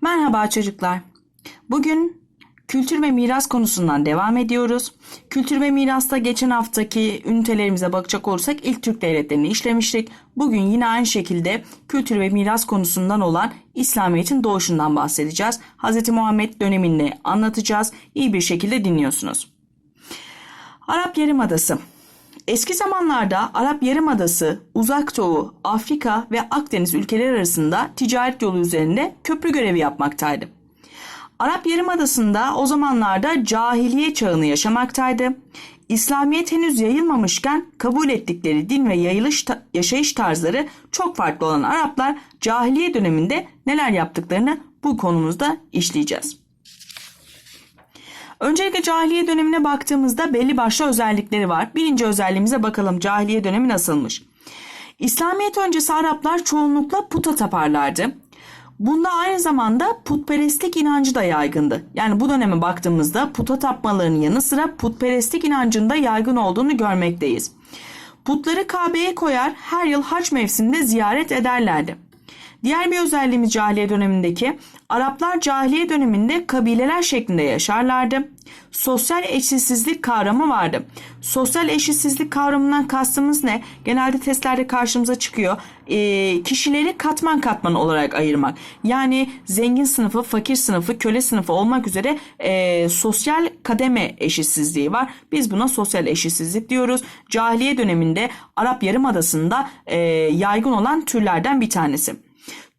Merhaba çocuklar. Bugün kültür ve miras konusundan devam ediyoruz. Kültür ve mirasta geçen haftaki ünitelerimize bakacak olursak ilk Türk devletlerini işlemiştik. Bugün yine aynı şekilde kültür ve miras konusundan olan İslamiyet'in doğuşundan bahsedeceğiz. Hz. Muhammed dönemini anlatacağız. İyi bir şekilde dinliyorsunuz. Arap Yarımadası Eski zamanlarda Arap Yarımadası, Uzak Doğu, Afrika ve Akdeniz ülkeleri arasında ticaret yolu üzerinde köprü görevi yapmaktaydı. Arap Yarımadası'nda o zamanlarda cahiliye çağını yaşamaktaydı. İslamiyet henüz yayılmamışken kabul ettikleri din ve yayılış ta- yaşayış tarzları çok farklı olan Araplar cahiliye döneminde neler yaptıklarını bu konumuzda işleyeceğiz. Öncelikle cahiliye dönemine baktığımızda belli başlı özellikleri var. Birinci özelliğimize bakalım cahiliye dönemi nasılmış? İslamiyet öncesi Araplar çoğunlukla puta taparlardı. Bunda aynı zamanda putperestlik inancı da yaygındı. Yani bu döneme baktığımızda puta tapmalarının yanı sıra putperestlik inancında yaygın olduğunu görmekteyiz. Putları Kabe'ye koyar her yıl haç mevsiminde ziyaret ederlerdi. Diğer bir özelliğimiz cahiliye dönemindeki Araplar cahiliye döneminde kabileler şeklinde yaşarlardı. Sosyal eşitsizlik kavramı vardı. Sosyal eşitsizlik kavramından kastımız ne? Genelde testlerde karşımıza çıkıyor. Ee, kişileri katman katman olarak ayırmak. Yani zengin sınıfı, fakir sınıfı, köle sınıfı olmak üzere e, sosyal kademe eşitsizliği var. Biz buna sosyal eşitsizlik diyoruz. Cahiliye döneminde Arap Yarımadası'nda e, yaygın olan türlerden bir tanesi.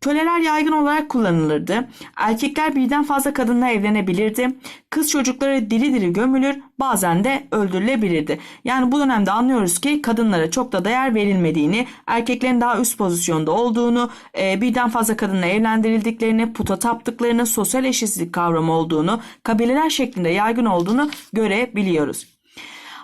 Köleler yaygın olarak kullanılırdı. Erkekler birden fazla kadınla evlenebilirdi. Kız çocukları diri diri gömülür, bazen de öldürülebilirdi. Yani bu dönemde anlıyoruz ki kadınlara çok da değer verilmediğini, erkeklerin daha üst pozisyonda olduğunu, e, birden fazla kadınla evlendirildiklerini, puta taptıklarını, sosyal eşitsizlik kavramı olduğunu, kabileler şeklinde yaygın olduğunu görebiliyoruz.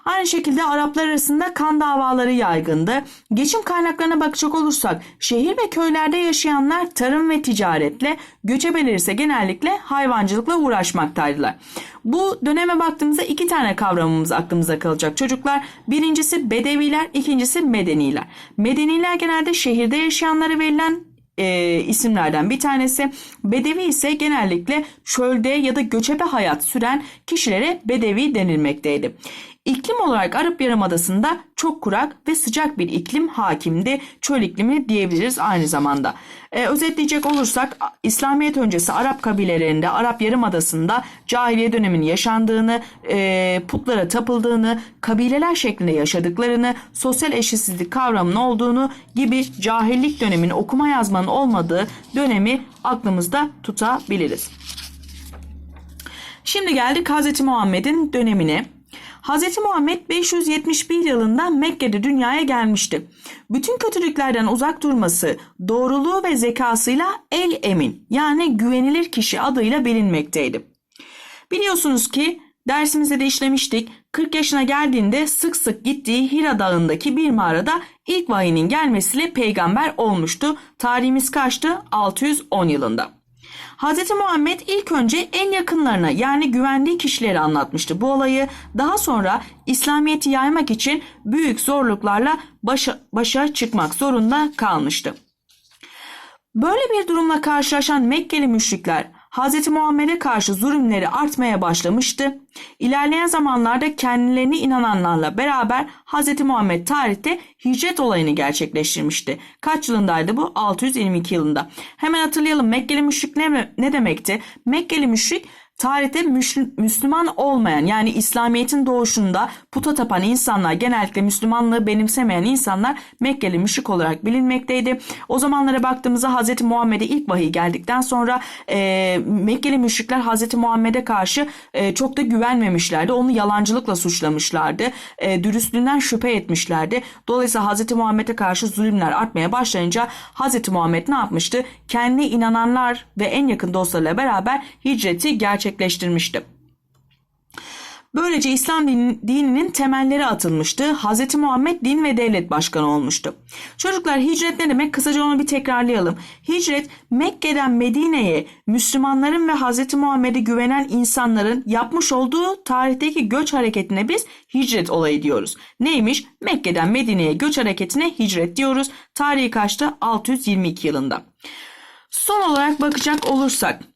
Aynı şekilde Araplar arasında kan davaları yaygındı. Geçim kaynaklarına bakacak olursak şehir ve köylerde yaşayanlar tarım ve ticaretle, göçebeler ise genellikle hayvancılıkla uğraşmaktaydılar. Bu döneme baktığımızda iki tane kavramımız aklımıza kalacak çocuklar. Birincisi bedeviler, ikincisi medeniler. Medeniler genelde şehirde yaşayanlara verilen e, isimlerden bir tanesi. Bedevi ise genellikle çölde ya da göçebe hayat süren kişilere bedevi denilmekteydi. İklim olarak Arap Yarımadası'nda çok kurak ve sıcak bir iklim hakimdi. Çöl iklimi diyebiliriz aynı zamanda. Ee, özetleyecek olursak İslamiyet öncesi Arap kabilelerinde Arap Yarımadası'nda cahiliye döneminin yaşandığını, e, putlara tapıldığını, kabileler şeklinde yaşadıklarını, sosyal eşitsizlik kavramının olduğunu gibi cahillik döneminin okuma yazmanın olmadığı dönemi aklımızda tutabiliriz. Şimdi geldik Hz. Muhammed'in dönemine. Hz. Muhammed 571 yılında Mekke'de dünyaya gelmişti. Bütün kötülüklerden uzak durması, doğruluğu ve zekasıyla el emin yani güvenilir kişi adıyla bilinmekteydi. Biliyorsunuz ki dersimizde de işlemiştik. 40 yaşına geldiğinde sık sık gittiği Hira Dağı'ndaki bir mağarada ilk vahinin gelmesiyle peygamber olmuştu. Tarihimiz kaçtı? 610 yılında. Hz. Muhammed ilk önce en yakınlarına yani güvendiği kişileri anlatmıştı bu olayı. Daha sonra İslamiyet'i yaymak için büyük zorluklarla başa, başa çıkmak zorunda kalmıştı. Böyle bir durumla karşılaşan Mekkeli müşrikler Hz. Muhammed'e karşı zulümleri artmaya başlamıştı. İlerleyen zamanlarda kendilerini inananlarla beraber Hz. Muhammed tarihte hicret olayını gerçekleştirmişti. Kaç yılındaydı bu? 622 yılında. Hemen hatırlayalım Mekkeli müşrik ne, ne demekti? Mekkeli müşrik tarihte Müslüman olmayan yani İslamiyet'in doğuşunda puta tapan insanlar genellikle Müslümanlığı benimsemeyen insanlar Mekkeli müşrik olarak bilinmekteydi. O zamanlara baktığımızda Hz. Muhammed'e ilk vahiy geldikten sonra e, Mekkeli müşrikler Hz. Muhammed'e karşı e, çok da güvenmemişlerdi. Onu yalancılıkla suçlamışlardı. E, dürüstlüğünden şüphe etmişlerdi. Dolayısıyla Hz. Muhammed'e karşı zulümler artmaya başlayınca Hz. Muhammed ne yapmıştı? Kendi inananlar ve en yakın dostlarıyla beraber hicreti gerçekleştirmişti gerçekleştirmişti. Böylece İslam dininin temelleri atılmıştı. Hz. Muhammed din ve devlet başkanı olmuştu. Çocuklar hicret ne demek? Kısaca onu bir tekrarlayalım. Hicret Mekke'den Medine'ye Müslümanların ve Hz. Muhammed'e güvenen insanların yapmış olduğu tarihteki göç hareketine biz hicret olayı diyoruz. Neymiş? Mekke'den Medine'ye göç hareketine hicret diyoruz. Tarihi kaçtı? 622 yılında. Son olarak bakacak olursak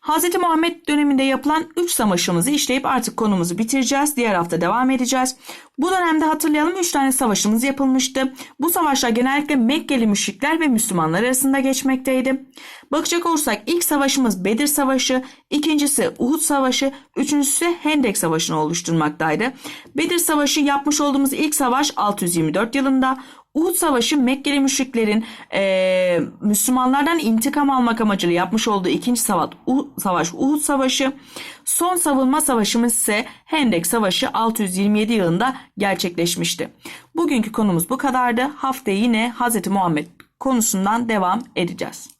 Hz. Muhammed döneminde yapılan 3 savaşımızı işleyip artık konumuzu bitireceğiz. Diğer hafta devam edeceğiz. Bu dönemde hatırlayalım 3 tane savaşımız yapılmıştı. Bu savaşlar genellikle Mekkeli müşrikler ve Müslümanlar arasında geçmekteydi. Bakacak olursak ilk savaşımız Bedir Savaşı, ikincisi Uhud Savaşı, üçüncüsü Hendek Savaşı'nı oluşturmaktaydı. Bedir Savaşı yapmış olduğumuz ilk savaş 624 yılında, Uhud Savaşı Mekkeli müşriklerin eee, Müslümanlardan intikam almak amacıyla yapmış olduğu ikinci savaş, savaş Uhud Savaşı. Son savunma savaşımız ise Hendek Savaşı 627 yılında gerçekleşmişti. Bugünkü konumuz bu kadardı. Haftaya yine Hz. Muhammed konusundan devam edeceğiz.